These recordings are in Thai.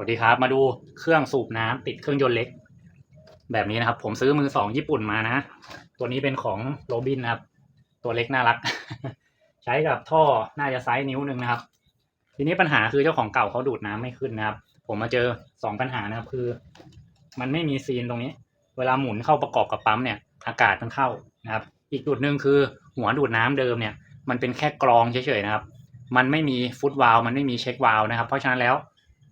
วัสดีครับ มาดูเครื่องสูบน้ำติดเครื่องยนต์เล็ก แบบนี้นะครับ ผมซื้อมือสองญี่ปุ่นมานะ ตัวนี้เป็นของโรบินนะครับ ตัวเล็กน่ารัก ใช้กับท่อน่าจะไซส์นิ้วหนึ่งนะครับ ทีนี้ปัญหาคือเจ้าของเก่าเขาดูดน้ำไม่ขึ้นนะครับ ผมมาเจอสองปัญหานะครับคือ มันไม่มีซีนตรงนี้ เวลาหมุนเข้าประกอบกับปั๊มเนี่ย อากาศมันเข้านะครับ อีกจุดหนึ่งคือหัวดูดน้ำเดิมเนี่ย มันเป็นแค่กรองเฉยๆนะครับ มันไม่มีฟุตวาล์วมันไม่มีเช็ควาล์วนะครับ เพราะฉะนั้นแล้ว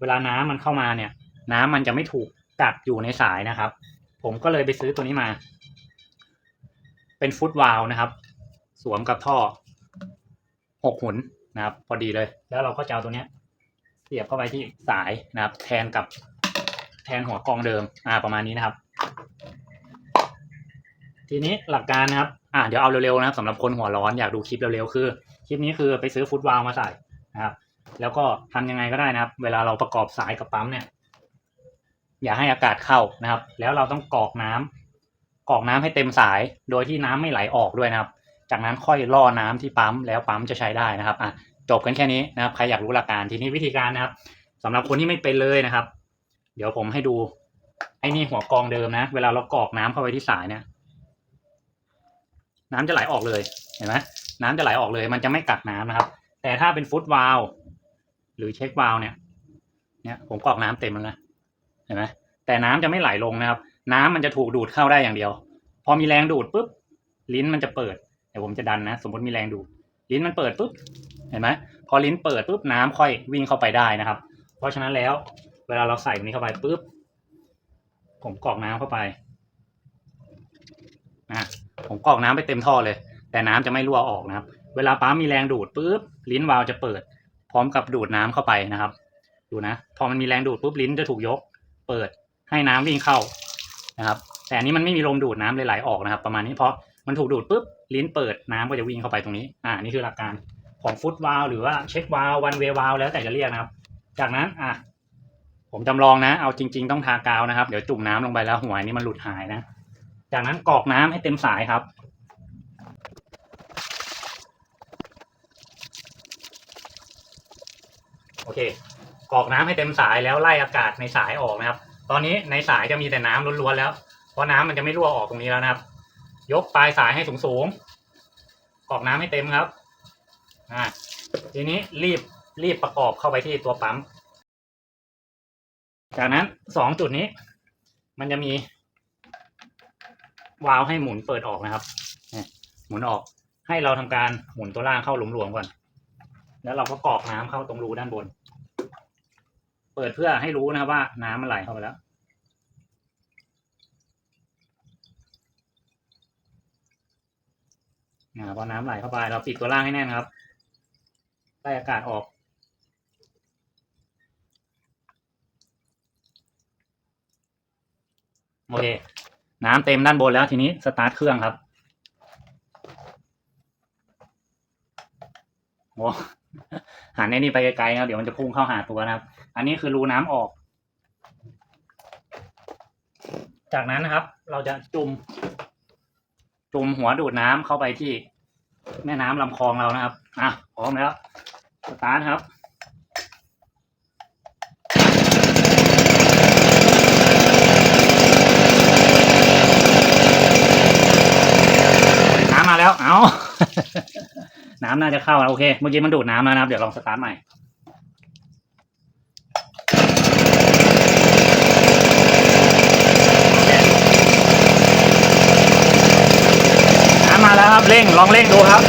เวลาน้ำมันเข้ามาเนี่ย น้ำมันจะไม่ถูกกักอยู่ในสายนะครับ ผมก็เลยไปซื้อตัวนี้มา เป็นฟุตวาลนะครับ สวมกับท่อหกหุนนะครับ พอดีเลย แล้วเราก็จะเอาตัวเนี้ย เสียบเข้าไปที่สายนะครับ แทนกับแทนหัวกองเดิม อ่า ประมาณนี้นะครับ ทีนี้หลักการนะครับ อ่าเดี๋ยวเอาเร็วๆนะครับสำหรับคนหัวร้อนอยากดูคลิปเร็วๆคือ คลิปนี้คือไปซื้อฟุตวาลมาใส่นะครับ แล้วก็ทำยังไงก็ได้นะครับ เวลาเราประกอบสายกับปั๊มเนี่ย อย่าให้อากาศเข้านะครับ แล้วเราต้องกรอกน้ำกรอกน้ำให้เต็มสาย โดยที่น้ำไม่ไหลออกด้วยนะครับ จากนั้นค่อยล่อน้ำที่ปั๊มแล้วปั๊มจะใช้ได้นะครับอะจบกันแค่นี้นะครับ ใครอยากรู้หลักการทีนี้วิธีการนะครับสำหรับคนที่ไม่เป็นเลยนะครับ เดี๋ยวผมให้ดูไอ้นี่หัวกองเดิมนะ เวลาเรากรอกน้ำเข้าไปที่สายเนี่ย น้ำจะไหลออกเลย เห็นไหมน้ำจะไหลออกเลย มันจะไม่กักน้ำนะครับ แต่ถ้าเป็นฟุตวาล์ หรือเช็ควาล์วเนี่ยเนี่ยผมกรอกน้ำเต็มแล้วนะเห็นไหมแต่น้ำจะไม่ไหลลงนะครับ น้ำมันจะถูกดูดเข้าได้อย่างเดียว พอมีแรงดูดปุ๊บลิ้นมันจะเปิดเดี๋ยวผมจะดันนะ สมมติมีแรงดูดลิ้นมันเปิดปุ๊บเห็นไหมพอลิ้นเปิดปุ๊บน้ำค่อยวิ่งเข้าไปได้นะครับ เพราะฉะนั้นแล้ว เวลาเราใส่ตรงนี้เข้าไปปุ๊บผมกรอกน้ำเข้าไปอะผมกรอกน้ำไปเต็มท่อเลย แต่น้ำจะไม่รั่วออกนะครับ เวลาปั๊มมีแรงดูดปุ๊บลิ้นวาล์วจะเปิด ร้อมกับดูดน้ำเข้าไปนะครับ ดูนะ พอมันมีแรงดูดปุ๊บลิ้นจะถูกยก เปิดให้น้ำวิ่งเข้านะครับ แต่อันนี้มันไม่มีลมดูดน้ำเลยไหลออกนะครับ ประมาณนี้เพราะมันถูกดูดปุ๊บลิ้นเปิดน้ำก็จะวิ่งเข้าไปตรงนี้ อ่า นี่คือหลักการของฟุตวาลหรือว่าเช็ควาลวันเววาลแล้วแต่จะเรียกนะครับ จากนั้นอะผมจำลองนะ เอาจริง ๆ ต้องทากาวนะครับ เดี๋ยวจุ่มน้ำลงไปแล้วหัวนี้มันหลุดหายนะ จากนั้นกรอกน้ำให้เต็มสายครับ โอเคกรอกน้ำให้เต็มสายแล้วไล่อากาศในสายออกนะครับ ตอนนี้ในสายจะมีแต่น้ำล้วนๆแล้ว เพราะน้ำมันจะไม่รั่วออกตรงนี้แล้วนะครับ ยกปลายสายให้สูงๆกรอกน้ำให้เต็มครับอ่าทีนี้รีบรีบประกอบเข้าไปที่ตัวปั๊ม จากนั้นสองจุดนี้ มันจะมีวาล์วให้หมุนเปิดออกนะครับหมุนออกให้เราทำการหมุนตัวล่างเข้าหลวมๆก่อน แล้วเราก็กรอกน้ำเข้าตรงรูด้านบน เปิดเพื่อให้รู้นะครับว่าน้ำมันไหลเข้าไปแล้วอ่าพอน้ำไหลเข้าไปเราปิดตัวล่างให้แน่นครับไล่อากาศออก โอเค น้ำเต็มด้านบนแล้วทีนี้สตาร์ทเครื่องครับโอ้ หันไอ้นี่ไปไกลๆนะครับเดี๋ยวมันจะพุ่งเข้าหาตัวนะครับ อันนี้คือรูน้ำออก จากนั้นนะครับ เราจะจุ่มจุ่มหัวดูดน้ำเข้าไปที่แม่น้ำลำคลองเรานะครับ อะพร้อมแล้วสตาร์ทครับน้ำมาแล้ว เอา น้ำน่าจะเข้าแล้วโอเค เมื่อกี้มันดูดน้ำแล้วนะครับ เดี๋ยวลองสตาร์ทใหม่ น้ำมาแล้วครับ เร่ง ลองเร่งดูครับ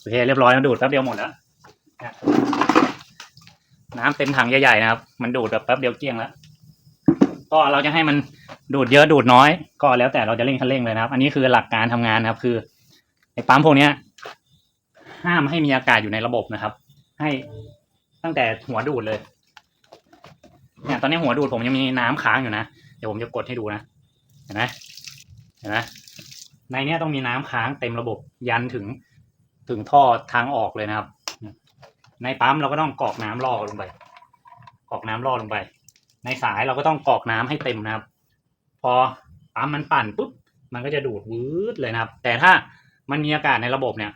โอเค เรียบร้อยมันดูดแป๊บเดียวหมดแล้ว น้ำเต็มถังใหญ่ๆนะครับ มันดูดแบบแป๊บเดียวเกลี้ยงแล้ว ก็เราจะให้มันดูดเยอะดูดน้อย ก็แล้วแต่เราจะเร่งคันเร่งเลยนะครับ อันนี้คือหลักการทำงานนะครับ คือไอ้ปั๊มพวกเนี้ย ห้ามให้มีอากาศอยู่ในระบบนะครับ ให้ตั้งแต่หัวดูดเลยเนี่ยตอนนี้หัวดูดผมยังมีน้ำค้างอยู่นะเดี๋ยวผมจะกดให้ดูนะเห็นไหมเห็นไหมในเนี้ยต้องมีน้ำค้างเต็มระบบยันถึงถึงท่อทางออกเลยนะครับ ในปั๊มเราก็ต้องกรอกน้ำล่อลงไปกรอกน้ำล่อลงไป ในสายเราก็ต้องกรอกน้ำให้เต็มนะครับ พอปั๊มมันปั่นปุ๊บมันก็จะดูดวืดเลยนะครับ แต่ถ้ามันมีอากาศในระบบเนี่ย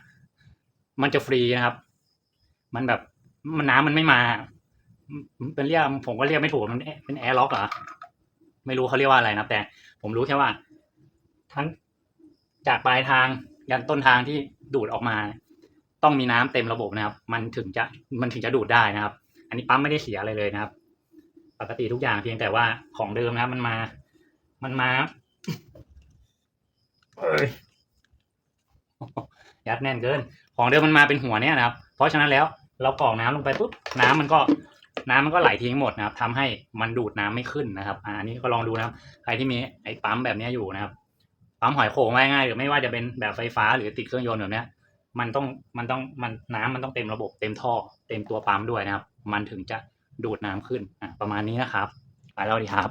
มันจะฟรีนะครับ มันแบบมันน้ำมันไม่มา เป็นเรียกผมก็เรียกไม่ถูกมันเป็นแอร์ล็อกเหรอไม่รู้เขาเรียกว่าอะไรนะแต่ผมรู้แค่ว่า ทั้งจากปลายทางยันต้นทางที่ดูดออกมา ต้องมีน้ำเต็มระบบนะครับ มันถึงจะมันถึงจะดูดได้นะครับ อันนี้ปั๊มไม่ได้เสียอะไรเลยนะครับ ปกติทุกอย่างเพียงแต่ว่าของเดิมนะครับมันมา มันมาเอ้ยยัดแน่นเกิน ของเดิมมันมาเป็นหัวเนี้ยนะครับ เพราะฉะนั้นแล้วเรากรอกน้ำลงไปปุ๊บน้ำมันก็น้ำมันก็ไหลทิ้งหมดนะครับทำให้มันดูดน้ำไม่ขึ้นนะครับอันนี้ก็ลองดูนะครับ ใครที่มีไอ้ปั๊มแบบนี้อยู่นะครับปั๊มหอยโข่งว่าง่ายๆหรือไม่ว่าจะเป็นแบบไฟฟ้าหรือติดเครื่องยนต์แบบเนี้ยมันต้องมันต้องมันน้ำมันต้องเต็มระบบเต็มท่อ เต็มตัวปั๊มด้วยนะครับ มันถึงจะ ดูดน้ำขึ้นอะประมาณนี้นะครับไปแล้วดีครับ